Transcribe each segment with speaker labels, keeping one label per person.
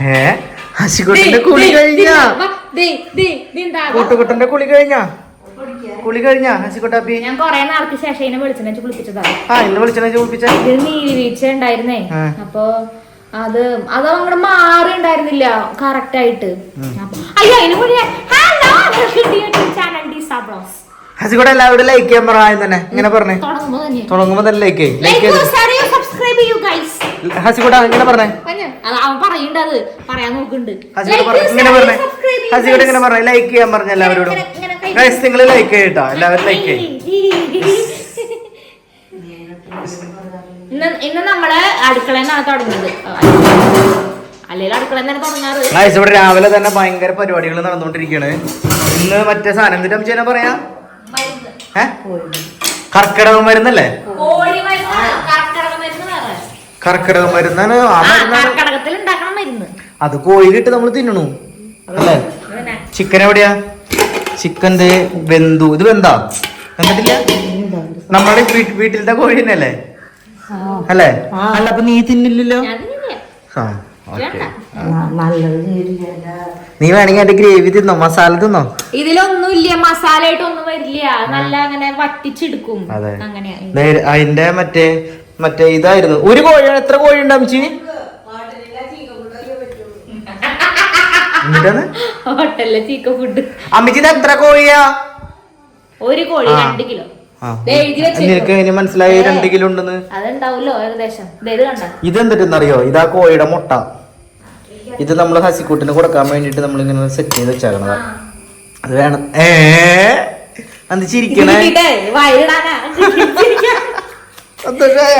Speaker 1: ഏ? ഹസിക്കുട്ടന്റെ കുളി കഴിഞ്ഞാ. കൂട്ടുകുട്ടന്റെ കുളി കഴിഞ്ഞാ? കുളി കഴിഞ്ഞാ ഹസിക്കുട്ടാപ്പി
Speaker 2: ഞാൻ കൊറേ നാൾക്ക് ശേഷം ഇതിനെ വെളിച്ചെണ്ണ വെച്ച് കുളിപ്പിച്ചതാണ്
Speaker 1: ആ ഇന്ന് വിളിച്ചണ കുളിപ്പിച്ച.
Speaker 2: ഇതിന് നീരുവീഴ്ച ഉണ്ടായിരുന്നേ.
Speaker 1: ആ.
Speaker 2: അപ്പൊ അത് അത് അങ്ങോട്ട് മാറി ഉണ്ടായിരുന്നില്ല കറക്റ്റ് ആയിട്ട് അയ്യോ അതിന് മുന്നേ
Speaker 1: ഹസിക്കുട്ട എല്ലാവരും ലൈക്ക് ചെയ്യാൻ പറ തന്നെ. ഇങ്ങനെ പറഞ്ഞേ.
Speaker 2: തുടങ്ങുമ്പോ തന്നെ.
Speaker 1: ലൈക്ക് തന്നെ ലൈക്ക് ലൈക്ക്
Speaker 2: ഗൈസ്
Speaker 1: ഇങ്ങനെ പറഞ്ഞേ.
Speaker 2: അത് അവൻ പറയണ്ട അത്. പറയാൻ നോക്കുന്നുണ്ട്.
Speaker 1: ഹസിക്കുട്ട പറ ഇങ്ങനെ പറഞ്ഞേ. ഹസിക്കുട്ട ഇങ്ങനെ പറഞ്ഞേ. ലൈക്ക് ചെയ്യാൻ പറഞ്ഞ എല്ലാവരോടും. ഗൈസ് നിങ്ങൾ ലൈക്ക് ചെയ്യട്ടോ. എല്ലാവരും ലൈക്ക് ചെയ്യും.
Speaker 2: ഇന്ന് ഇന്ന് നമ്മൾ അടുക്കളയിൽ നിന്നാണ് തുടങ്ങുന്നത് അല്ലെങ്കിൽ അടുക്കളയിൽ തന്നെ തുടങ്ങാറ്.
Speaker 1: ഗൈസ് ഇവിടെ രാവിലെ തന്നെ ഭയങ്കര പരിപാടികൾ നടന്നുകൊണ്ടിരിക്കുകയാണ് ഇന്ന് മറ്റേ സാധനം എന്തിനാ അമ്മച്ചേനെ പറയാ? കർക്കിടകം വരുന്നല്ലേ മരുന്നല്ലേ
Speaker 2: കോഴി മരുന്ന് കർക്കിടക മരുന്ന് വേറെ.
Speaker 1: കർക്കിടക മരുന്നാണ് ആ മരുന്നാണ്.
Speaker 2: കർക്കിടകത്തിൽ ഉണ്ടാക്കണം മരുന്ന്.
Speaker 1: അത് കോയിലിട്ട് നമ്മൾ തിന്നണു. അല്ലേ? ചിക്കൻ എവിടെയാ? ചിക്കന്റെ വെന്തു. ഇത് വെന്താ? എന്നിട്ടില്ല നമ്മുടെ വീട്ടിലത്തെ കോഴി തന്നെയല്ലേ? അല്ലേ? അല്ല അപ്പൊ നീ തിന്നില്ലല്ലോ. ആ ഓക്കെ. നീ വേണമെങ്കിൽ എന്റെ ഗ്രേവി തിന്നോ? മസാല തിന്നോ?
Speaker 2: ഇതിലൊന്നുമില്ല. മസാല ആയിട്ടൊന്നും വരില്ല നല്ല അങ്ങനെ വറ്റിച്ചെടുക്കും.
Speaker 1: അതെ. അതിന്റെ മറ്റേ മറ്റേ ഇതായിരുന്നു. ഒരു കോഴിയാണ്. എത്ര കോഴി ഉണ്ട് അമ്മച്ചി? എന്നിട്ടാണ്
Speaker 2: ഹോട്ടലിലെ ചീക്ക ഫുഡ്
Speaker 1: അമ്മച്ചി എത്ര കോഴിയാ?
Speaker 2: ഒരു കോഴി. രണ്ട് കിലോ.
Speaker 1: നിനക്ക് എങ്ങനെ മനസ്സിലായി രണ്ട് കിലോ ഉണ്ടെന്ന്.
Speaker 2: അതുണ്ടാവല്ലോ ഏകദേശം. ഇത്
Speaker 1: കോഴിയുടെ മുട്ട. ഇത് നമ്മൾ ഹസിക്കൂട്ടിന് കൊടുക്കാൻ വേണ്ടിട്ട് നമ്മൾ ഇങ്ങനെ സെറ്റ് ചെയ്ത് വെച്ചേക്കണതാ. അത് വേണം. ഏ? എന്ത് ചിരിക്കണേ?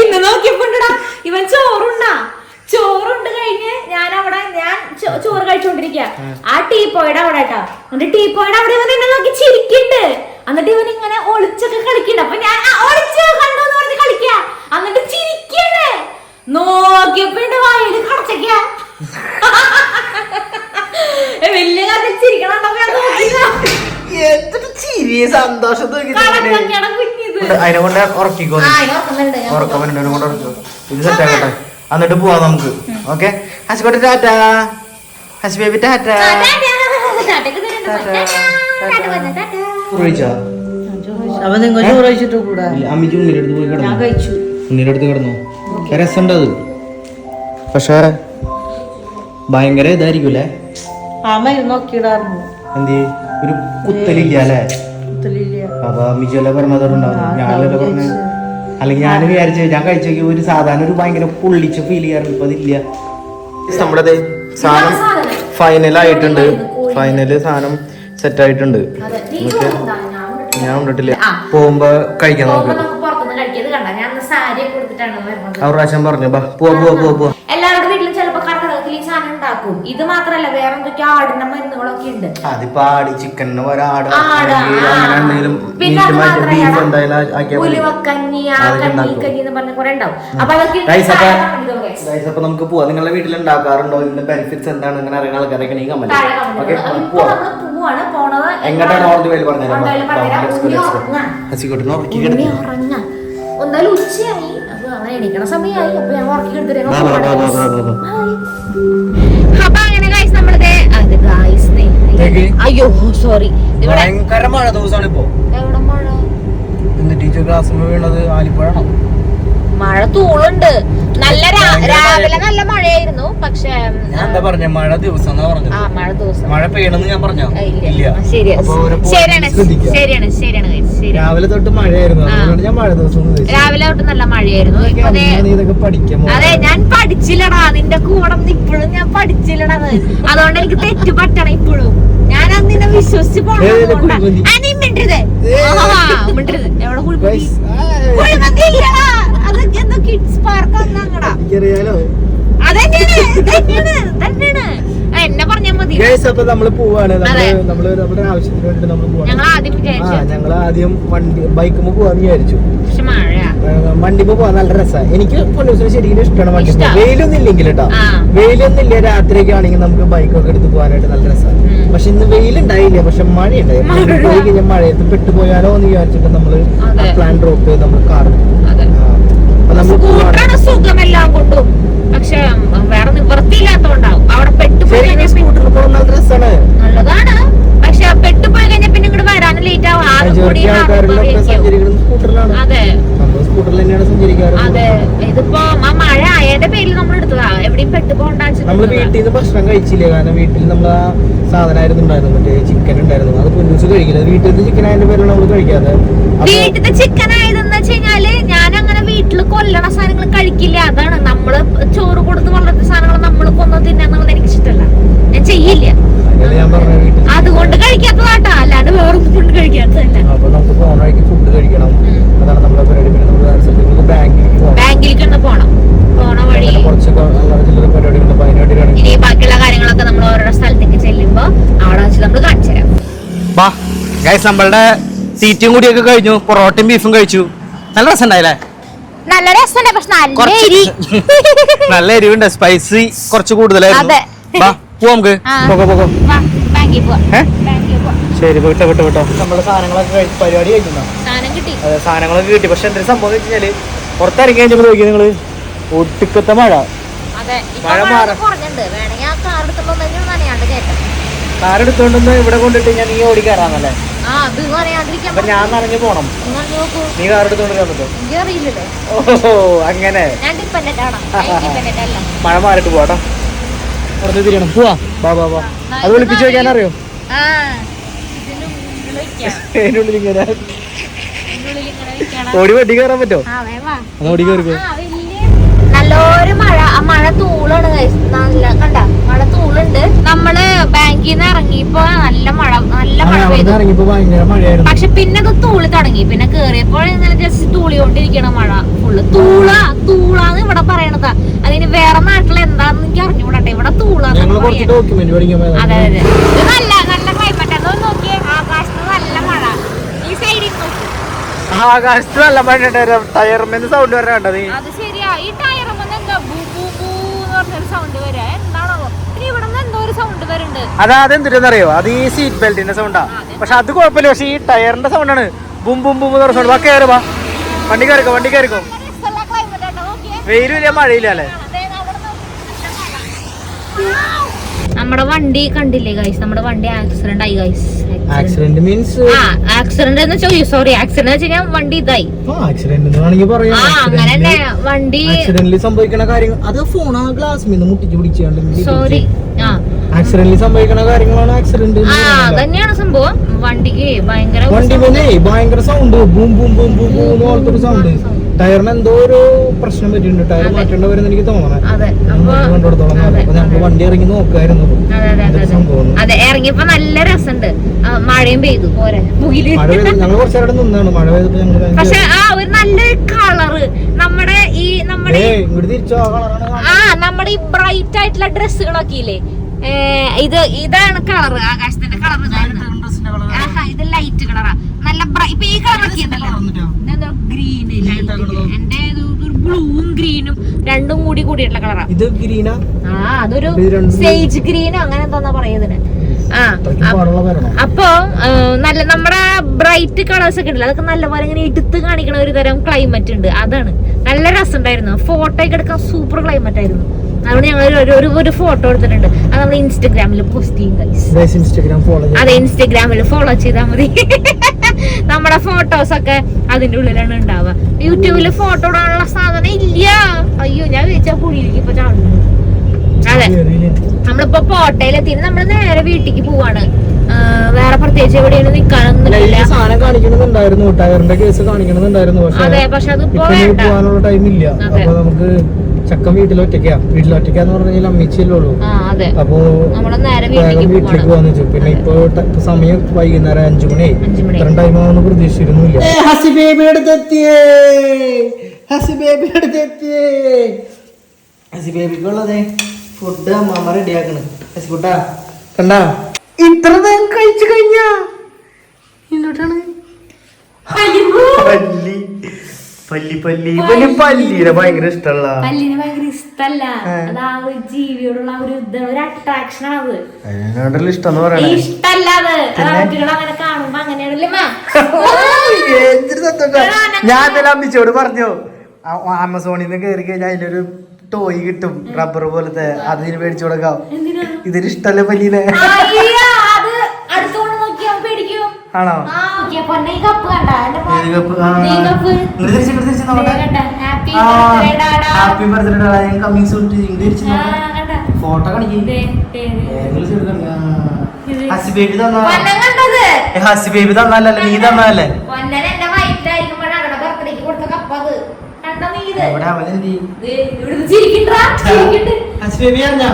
Speaker 2: ഇന്ന് നോക്കിയപ്പോണ്ടാ ഇവൻ ചോറുണ്ടാ ചോറുണ്ട് കഴിഞ്ഞ് ഞാൻ അവിടെ ഞാൻ ചോറ് കഴിച്ചോണ്ടിരിക്കുക ആ. ടീ പോയുടെ അവിടെ കേട്ടോ എന്നിട്ട് ടീ പോയുടെ അവിടെ ഇവൻ എന്നെ നോക്കി ചിരിക്കുന്നുണ്ട് എന്നിട്ട് ഇവൻ ഇങ്ങനെ ഒളിച്ചൊക്കെ കളിക്കണ്ട്. അപ്പൊ ഞാൻ ഒളിച്ച് കണ്ടു എന്ന് പറഞ്ഞ് കളിക്ക. എന്നിട്ട് ചിരിക്കണ്ടേ. നോക്കിയപ്പോ എന്റെ വായിൽ കടച്ചക്ക വലിയ കാര്യത്തിൽ ചിരിക്കണം.
Speaker 1: എന്തൊരു ചിരി സന്തോഷം അതിനെ കൊണ്ട് ഉറക്കിക്കോ ഉറക്കം കൊണ്ട് ഇത് സെറ്റ് ആക്കട്ടെ. എന്നിട്ട് പോവാം നമുക്ക്. ഓക്കെ ഹസ്ബോട്ട് ടാറ്റ. ഹസ് ബേബി ടാറ്റ. ചോദിച്ചാ
Speaker 3: അവൻ നിങ്ങൾ ചോറ് കഴിച്ചിട്ട് കൂടാ.
Speaker 1: അമ്മിച്ച് ഉണ്ണിയുടെ അടുത്ത് പോയി
Speaker 3: ഞാൻ
Speaker 1: കിടന്നു
Speaker 3: കഴിച്ചു.
Speaker 1: ഉണ്ണിയുടെ അടുത്ത് കിടന്നു. രസമുണ്ട് അത് പക്ഷേ ഭയങ്കര ഇതായിരിക്കൂലേ
Speaker 3: മരുന്ന് നോക്കിയിടാറുണ്ട്.
Speaker 1: എന്ത്? ഒരു കുത്തലില്ല അല്ലേ?
Speaker 3: കുത്തലില്ല.
Speaker 1: അപ്പൊ പറഞ്ഞത് പറഞ്ഞതുണ്ടാവും ഞാനല്ലോ പറഞ്ഞു അല്ലെങ്കിൽ ഞാൻ വിചാരിച്ചു ഞാൻ കഴിച്ചോക്കി ഒരു സാധാരണ ഒരു ഭയങ്കര പൊള്ളിച്ച ഫീൽ ചെയ്യാറുണ്ട് ഇപ്പൊ അതില്ല. നമ്മുടെ സാധനം ഫൈനൽ ആയിട്ടുണ്ട്. ഫൈനൽ സാധനം സെറ്റ് ആയിട്ടുണ്ട്. ഞാൻ കണ്ടിട്ടില്ല. പോകുമ്പോ കഴിക്കാം. നമുക്ക് ആ ഒരു പ്രാവശ്യം പറഞ്ഞു പോവാ പോവാ പോവാ
Speaker 2: എല്ലാവരുടെ വീട്ടിലും ചിലപ്പോ കർക്കിടകത്തിൽ ഈ സാധനം ഉണ്ടാക്കും. ഇത് മാത്രല്ല വേറെ എന്തൊക്കെ ആടിന്റെ മരുന്നുകളൊക്കെ ഉണ്ട്.
Speaker 1: അതിപ്പോ ആടി ചിക്കനിന്. അങ്ങനെ എന്തെങ്കിലും
Speaker 2: പിന്നെ അത് മാത്രല്ല, ഉലുവക്കഞ്ഞി ആ കഞ്ഞി. കഞ്ഞി എന്ന് പറഞ്ഞ കുറെ ഉണ്ടാവും. അപ്പൊ അതൊക്കെ
Speaker 1: അപ്പൊ നമുക്ക് പോവാം. നിങ്ങളുടെ വീട്ടിൽ ഉണ്ടാക്കാറുണ്ടോ? ഇതിന്റെ ബെനിഫിറ്റ്സ് എന്താണ്? അങ്ങനെ അറിയുന്ന ആൾക്കാരൊക്കെ നീ
Speaker 2: പോവാണ്. പോണത്
Speaker 1: എങ്ങോട്ടാണ് ഓർഡർ പറഞ്ഞുതരാം
Speaker 2: ഉച്ചയായി. അപ്പൊ അവൻ എണീക്കണ സമയമായി. അപ്പൊ ഞാൻ ഉറക്കി എടുത്തിട്ട്
Speaker 1: വാ, വാ, വാ, വാ, വാ, വാ, വാ.
Speaker 2: അപ്പൊ അങ്ങനെ ഗൈസ് നമ്മളിത് അത് ഗൈസ്
Speaker 1: ഇതേക്ക്.
Speaker 2: അയ്യോ സോറി
Speaker 1: ഭയങ്കര മഴ ദിവസമാണ് ഇപ്പോ.
Speaker 2: എവിടെ മഴ?
Speaker 1: എന്നിട്ട് ടീച്ചർ ക്ലാസ് വീണത് ആലിപ്പഴാണോ
Speaker 2: മഴ തൂളുണ്ട്. നല്ല രാവിലെ നല്ല മഴയായിരുന്നു പക്ഷെ
Speaker 1: ഞാൻ എന്താ പറഞ്ഞ മഴ ദിവസം
Speaker 2: മഴ ദിവസം.
Speaker 1: മഴ പെയ്യണമെന്ന് ഞാൻ പറഞ്ഞു
Speaker 2: ശരിയാണ് ശരിയാണ് ശരിയാണ് ശരി
Speaker 1: രാവിലെ തൊട്ട് മഴയായിരുന്നു. ഞാൻ മഴ ദിവസം
Speaker 2: രാവിലെ തൊട്ട് നല്ല മഴയായിരുന്നു. അതെ ഞാൻ പഠിച്ചില്ലടാ. നിന്റെ കൂടെ ഇപ്പോഴും ഞാൻ പഠിച്ചില്ലടാ അതുകൊണ്ട് എനിക്ക് തെറ്റ് പറ്റണം ഇപ്പോഴും. നിന്നെ വിശ്വസിച്ച് പോണത് നീ മിണ്ടരുത്. മിണ്ടരുത്. എവിടെ കുഴിമന്തി കുഴിമന്തി ഇല്ലടാ എന്തോ കിഡ്സ് പാർക്ക് അതന്നെയാണ് തന്നെയാണ് തന്നെയാണ് ആ, എന്നെ പറഞ്ഞാ മതി
Speaker 1: ഗൈസ് അപ്പൊ നമ്മൾ പോവാണ്.
Speaker 2: നമ്മൾ
Speaker 1: നമ്മൾ നമ്മുടെ ആവശ്യത്തിന് വേണ്ടി നമ്മൾ പോവാണ്.
Speaker 2: ഞങ്ങൾ ആദ്യം
Speaker 1: ആ ഞങ്ങൾ ആദ്യം വണ്ടി ബൈക്കുമ്പോ പോവാന്ന് വിചാരിച്ചു. വണ്ടിപ്പോ പോവാൻ നല്ല രസമാണ് എനിക്ക് പൊന്നൂസിന് ശരിക്കും ഇഷ്ടമാണ് വണ്ടി വെയിലൊന്നും ഇല്ലെങ്കിൽ കേട്ടോ. വെയിലൊന്നും ഇല്ല രാത്രിയൊക്കെ ആണെങ്കിൽ നമുക്ക് ബൈക്കൊക്കെ എടുത്ത് പോകാനായിട്ട് നല്ല രസമാണ് പക്ഷെ ഇന്ന് വെയിലുണ്ടായില്ല. പക്ഷെ
Speaker 2: മഴ.
Speaker 1: പോയി കഴിഞ്ഞാൽ മഴയത്ത് പെട്ടുപോയാലോ എന്ന് വിചാരിച്ചിട്ട്
Speaker 2: നമ്മൾ
Speaker 1: പ്ലാൻ ഡ്രോപ്പ് ചെയ്ത് നമ്മൾ കാർ നമ്മൾ
Speaker 2: സുഖമെല്ലാം കൊണ്ടും. പക്ഷെ വേറെ നിവൃത്തിയില്ലാത്തോണ്ടാവും. അവിടെ
Speaker 1: പെട്ടുപോയി നല്ലതാണ്. പക്ഷെ പെട്ടുപോയി
Speaker 2: കഴിഞ്ഞാൽ പിന്നെ ഇങ്ങോട്ട് വരാൻ ലേറ്റ് ആവും. അതെ. ഇതിപ്പോ ആ മഴ ആയതിന്റെ പേരിൽ നമ്മൾ എടുത്തതാ. എവിടെയും പെട്ടുപോണ്ടാച്ചു നമ്മൾ
Speaker 1: കഴിച്ചില്ല? കാരണം വീട്ടിൽ നമ്മൾ സാധനമായിരുന്നു ചിക്കൻ ഉണ്ടായിരുന്നു. അത് കഴിക്കില്ല. വീട്ടിലത്തെ ചിക്കൻ ആയതിന്റെ പേരിലാണ് നമ്മൾ കഴിക്കാതെ
Speaker 2: വീട്ടിലത്തെ ചിക്കൻ ആയത് വീട്ടിൽ കൊല്ലണ സാധനങ്ങൾ കഴിക്കില്ല. അതാണ് നമ്മൾ ചോറ് കൊടുത്ത് വളർത്തിയ സാധനങ്ങൾ നമ്മൾ കൊന്നു തിന്നാന്നുള്ളത് എനിക്ക് ഇഷ്ടമല്ല ഞാൻ ചെയ്യില്ല
Speaker 1: വീട്ടിൽ
Speaker 2: അതുകൊണ്ട് കഴിക്കാത്തതാട്ടാ. അല്ലാണ്ട് വേറെ ഫുഡ് കഴിക്കാത്തതല്ല.
Speaker 1: ബാങ്കിലേക്ക് പോകണം
Speaker 2: ബാങ്കിലേക്ക് ഒന്ന് പോണം. വഴി ഇനി ബാക്കിയുള്ള കാര്യങ്ങളൊക്കെ നമ്മൾ ഓരോരോ സ്ഥലത്തേക്ക് ചെല്ലുമ്പോ അവിടെ വെച്ച് നമ്മൾ കാണിച്ചു തരാം.
Speaker 1: ബാ നമ്മളുടെ സീറ്റും കൂടിയൊക്കെ കഴിഞ്ഞു. പൊറോട്ടയും ബീഫും കഴിച്ചു. നല്ല രസം ഉണ്ടായില്ലേ
Speaker 2: നല്ല രസമുണ്ട് പക്ഷെ നല്ല എരി
Speaker 1: നല്ല എരിവുണ്ട് സ്പൈസി കുറച്ച് കൂടുതലായിരുന്നു. പോവാം നമുക്ക്. പോകോ പോകോ ശരി വിട്ടോ വിട്ടോ വിട്ടോ. നമ്മുടെ സാധനങ്ങളൊക്കെ പരിപാടി കഴിഞ്ഞോ
Speaker 2: സാധനം കിട്ടി.
Speaker 1: അതെ സാധനങ്ങളൊക്കെ കിട്ടി. പക്ഷെ എന്തൊരു സംഭവം എന്ന് വെച്ചാൽ പുറത്തിറങ്ങി കഴിഞ്ഞപ്പോ നോക്കി നിങ്ങൾ ഒട്ടുക്കത്തെ മഴ. മഴ മാറാ. എടുത്തോണ്ടൊന്ന് ഇവിടെ കൊണ്ടിട്ട് ഞാൻ നീ ഓടി കയറാന്നല്ലേ?
Speaker 2: ആ അത് നനയാണ്ടിരിക്കാൻ
Speaker 1: അപ്പൊ ഞാൻ നനഞ്ഞു പോണം. നീ കാർ എടുത്തോണ്ട് വരാൻ പറ്റും
Speaker 2: എനിക്ക്
Speaker 1: ഓഹോ അങ്ങനെ. മഴ മാറിട്ട് പോട്ടോ പുറത്ത് തിരിയണം. പോവാ. ബാ ബാ ബാ അത് വിളിപ്പിച്ചു വെക്കാൻ അറിയോ? അതിനുള്ളിൽ ഇങ്ങനെ. ഓടി വണ്ടി കയറാൻ പറ്റോ?
Speaker 2: ആ വേവാ
Speaker 1: അത് ഓടി കയറിക്കോ
Speaker 2: നല്ലൊരു മഴ. ആ മഴ തൂളാണ്. നല്ല കണ്ട? മഴ തൂളുണ്ട്. നമ്മൾ ബാങ്കിൽ നിന്ന് ഇറങ്ങിയപ്പോ നല്ല മഴ നല്ല മഴ പെയ്തു.
Speaker 1: ഇറങ്ങിയപ്പോ ഭയങ്കര മഴയായിരുന്നു.
Speaker 2: പക്ഷെ പിന്നെ അത് തൂളി തുടങ്ങി. പിന്നെ കേറിയപ്പോൾ ഇങ്ങനെ ജസ്റ്റ് തൂളിയോണ്ടിരിക്കണ മഴ. ഫുള്ള് തൂള തൂളാന്ന് ഇവിടെ പറയണതാ. അതിന് വേറെ നാട്ടിൽ എന്താന്ന് എനിക്ക് അറിഞ്ഞുകൂടട്ടെ. ഇവിടെ തൂള
Speaker 1: ഞങ്ങൾ കുറച്ച്
Speaker 2: പറയാ.
Speaker 1: ഡോക്യുമെന്റ് പഠിക്കാൻ
Speaker 2: അതെ. അതെ. ഇത് നല്ല നല്ല ക്ലൈമറ്റ് അതോ നോക്കിയേ. ആകാശത്ത് നല്ല മഴ. ഈ സൈഡിൽ നോക്കി.
Speaker 1: ആകാശത്ത് നല്ല മഴ ഉണ്ടായിരുന്നു ടയർമെന്ന് സൗണ്ട് വരാൻ
Speaker 2: അത് ശരിയാ. ഈ ടയർ എന്താ? ബൂ ബൂ ബൂ എന്ന് പറഞ്ഞൊരു സൗണ്ട് വരാ. എന്തോ
Speaker 1: അത് അതെന്തിട്ടെന്നറിയോ അത് ഈ സീറ്റ് ബെൽറ്റിന്റെ സൗണ്ടാ പക്ഷെ അത് കുഴപ്പമില്ല. പക്ഷെ ഈ ടയറിന്റെ സൗണ്ടാണ് ബും ബും ബും എന്ന് പറഞ്ഞ സൗണ്ട് വാ കയറുവാ വണ്ടി കയറിക്കോ വണ്ടി കയറിക്കോ വെയിലും ഇല്ല മഴയില്ല അല്ലേ.
Speaker 2: നമ്മുടെ വണ്ടി കണ്ടില്ലേ ഗൈസ് നമ്മുടെ വണ്ടി ആക്സിഡന്റ് ആയി ഗൈസ്
Speaker 1: ആക്സിഡന്റ് മീൻസ്
Speaker 2: ആ ആക്സിഡന്റ് എന്ന് ചോദിച്ചു. സോറി ആക്സിഡന്റ് വെച്ച് കഴിഞ്ഞാൽ വണ്ടി ഇതായി.
Speaker 1: ആക്സിഡന്റ് എന്ന് വേണമെങ്കിൽ പറയാം.
Speaker 2: ആ അങ്ങനെ തന്നെ വണ്ടി
Speaker 1: ആക്സിഡന്റിൽ സംഭവിക്കണ കാര്യങ്ങൾ അത് ഫോൺ ആ ഗ്ലാസ് മീന്ന് മുട്ടിച്ച് പിടിച്ചാണ്ട്
Speaker 2: സോറി ആ.
Speaker 1: ആക്സിഡന്റിൽ സംഭവിക്കണ കാര്യങ്ങളാണ് ആക്സിഡന്റ്
Speaker 2: ആ തന്നെയാണ് സംഭവം. വണ്ടിക്ക് ഭയങ്കര
Speaker 1: വണ്ടി ഭയങ്കര sound boom boom boom boom boom പോലത്തെ സൗണ്ട് ടയറിന് എന്തോ ഒരു പ്രശ്നം പറ്റിയിട്ടുണ്ട്. ടയർ മാറ്റേണ്ട എനിക്ക് തോന്നണേ.
Speaker 2: അപ്പൊ
Speaker 1: കൊണ്ടിടത്തോളം ഞങ്ങൾ വണ്ടി ഇറങ്ങി നോക്കായിരുന്നു
Speaker 2: അതെ ഇറങ്ങിയപ്പോ നല്ല രസമുണ്ട്. ആ, മഴയും പെയ്തു. പോരെ മുകിൽ
Speaker 1: മഴ പെയ്ത് ഞങ്ങൾ കുറച്ച് നേരം നിന്നാണ്. മഴ പെയ്തപ്പോ ഞങ്ങൾ
Speaker 2: പക്ഷെ ആ ഒരു നല്ല കളറ്. നമ്മുടെ ഈ നമ്മുടെ
Speaker 1: ആ
Speaker 2: നമ്മുടെ ഈ ബ്രൈറ്റ് ആയിട്ടുള്ള ഡ്രസ്സുകളൊക്കെ ഇല്ലേ? ഇത് ഇതാണ് കളർ ആകാശത്തിന്റെ കളർ ഇത് ലൈറ്റ് കളറാ. നല്ല ഇപ്പൊ ഈ കളർ ഗ്രീന് എന്റെ ഒരു ബ്ലൂവും ഗ്രീനും രണ്ടും കൂടി കൂടിയിട്ടുള്ള കളറാ.
Speaker 1: ഇത് ഗ്രീനാ
Speaker 2: ആ? അതൊരു സേജ് ഗ്രീനോ അങ്ങനെ എന്താ പറയുന്നതിന് ആ അപ്പൊ നല്ല നമ്മുടെ ബ്രൈറ്റ് കളേഴ്സ് ഒക്കെ ഉണ്ടല്ലോ അതൊക്കെ നല്ലപോലെ ഇങ്ങനെ എടുത്ത് കാണിക്കണ ഒരു തരം ക്ലൈമറ്റ് ഉണ്ട്. അതാണ്. നല്ല രസം രസമുണ്ടായിരുന്നു. ഫോട്ടോ ഒക്കെ എടുക്കാൻ സൂപ്പർ ക്ലൈമറ്റ് ആയിരുന്നു. അതുകൊണ്ട് ഞങ്ങൾ ഒരു- ഒരു ഫോട്ടോ എടുത്തിട്ടുണ്ട്. അത് നമ്മൾ ഇൻസ്റ്റഗ്രാമിൽ പോസ്റ്റ് ചെയ്യും.
Speaker 1: ഇൻസ്റ്റാഗ്രാം ഫോളോ
Speaker 2: അതെ ഇൻസ്റ്റഗ്രാമിൽ ഫോളോ ചെയ്താൽ മതി. നമ്മുടെ ഫോട്ടോസ് ഒക്കെ അതിന്റെ ഉള്ളിലാണ് ഉണ്ടാവുക. യൂട്യൂബിൽ ഫോട്ടോ ഇടാനുള്ള സാധനം ഇല്ല. അയ്യോ ഞാൻ ചോദിച്ചാൽ കുഴിയിലേക്ക് ഇപ്പൊ ചാടുന്നു. അതെ. നമ്മളിപ്പോ പോട്ടയിലെത്തി നമ്മൾ നേരെ വീട്ടിലേക്ക് പോവാണ്. വേറെ പ്രത്യേകിച്ച് എവിടെയാണ് നിക്കാനൊന്നുമില്ല
Speaker 1: സാധനം കാണിക്കണമെന്നുണ്ടായിരുന്നു ടയറിന്റെ കേസ് കാണിക്കണമെന്നുണ്ടായിരുന്നു പക്ഷെ
Speaker 2: അതെ പക്ഷെ അതിപ്പോ
Speaker 1: പോകാനുള്ള ടൈം ഇല്ല. അപ്പൊ നമുക്ക് ചക്കൻ വീട്ടിൽ വീട്ടിലൊറ്റയ്ക്കാന്ന് പറഞ്ഞാൽ പറഞ്ഞു കഴിഞ്ഞാൽ അമ്മച്ചിയല്ലേ ഉള്ളൂ.
Speaker 2: അതെ.
Speaker 1: അപ്പോ
Speaker 2: നമ്മൾ നേരെ
Speaker 1: വേഗം
Speaker 2: വീട്ടിലേക്ക്
Speaker 1: പോവാന്ന് വെച്ചു. പിന്നെ ഇപ്പൊ സമയം വൈകുന്നേരം അഞ്ചു മണി. ഇത്രയും ടൈം ആവുന്ന പ്രതീക്ഷിച്ചിരുന്നില്ല. ഹസി ബേബി അടുത്തെത്തിയേ. ഹസി ബേബി അടുത്തെത്തിയേ. ഹസി ബേബിക്കുള്ളതേ ഫുഡ് അമ്മ റെഡിയാക്കണ് ഹസി കുട്ടാ കണ്ടാ? ഇത്ര നേരം കഴിച്ചു കഴിഞ്ഞാ ഇങ്ങോട്ടാണ് പല്ലി പല്ലി പല്ലി. പല്ലി. പല്ലിനെ ഭയങ്കര ഇഷ്ടമുള്ള
Speaker 2: പല്ലിനെ ഭയങ്കര ഇഷ്ടല്ല അത് ആ ഒരു ജീവിയോടുള്ള ഒരു ഒരു അട്രാക്ഷൻ ആണ് അത്.
Speaker 1: ഇഷ്ടം
Speaker 2: ഇഷ്ടല്ല അത്. കുട്ടികൾ അങ്ങനെ കാണുമ്പോ അങ്ങനെയാണല്ലേ
Speaker 1: ഞാൻ ഇന്നലെ അമ്മിച്ചോട് പറഞ്ഞു. ആമസോണിൽ നിന്ന് കയറി കഴിഞ്ഞാൽ അതിനൊരു ടോയ് കിട്ടും റബ്ബർ പോലത്തെ. അതിന് മേടിച്ചു കൊടുക്കാം. ഇതിന് ഇഷ്ടല്ലേ പല്ലിനെ. ആണോ?
Speaker 2: ആ. നോക്കിയാ പൊന്നെ ഈ കപ്പ് കണ്ട? Happy birthday
Speaker 1: photo. ഹസി ബേബി തന്നാ. ഹസി ബേബി നീ തന്നല്ലേ
Speaker 2: നീ
Speaker 1: ഹസി ബേബി അറിഞ്ഞാ.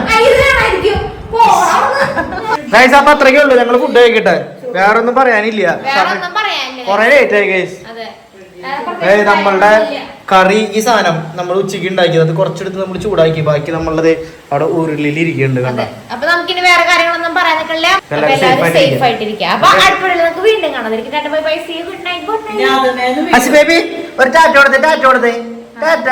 Speaker 1: ഗൈസ് അപ്പൊ അത്രയ്ക്കേ ഉള്ളൂ. ഞങ്ങൾ ഫുഡ് കഴിക്കട്ടെ. വേറെ ഒന്നും പറയാനില്ല. കൊറേ ലേറ്റ് ആയി ഗൈസ് ഏയ് നമ്മളുടെ. കറി ഈ സാധനം നമ്മൾ ഉച്ചയ്ക്ക് ഉണ്ടാക്കിയത് അത് കുറച്ചെടുത്ത് നമ്മൾ ചൂടാക്കി. ബാക്കി നമ്മളത് അവിടെ ഉരുളിൽ ഇരിക്കുന്നുണ്ട് കണ്ട.
Speaker 2: അപ്പൊ നമുക്കിനി വേറെ കാര്യങ്ങളൊന്നും പറയാൻ
Speaker 1: safe
Speaker 2: സേഫ് അപ്പൊ നമുക്ക് വീണ്ടും കാണാം.
Speaker 3: ഇനി
Speaker 1: ഒരു ടാറ്റ കൊടുത്തേ ടാറ്റ കൊടുത്തേ. ടാറ്റ.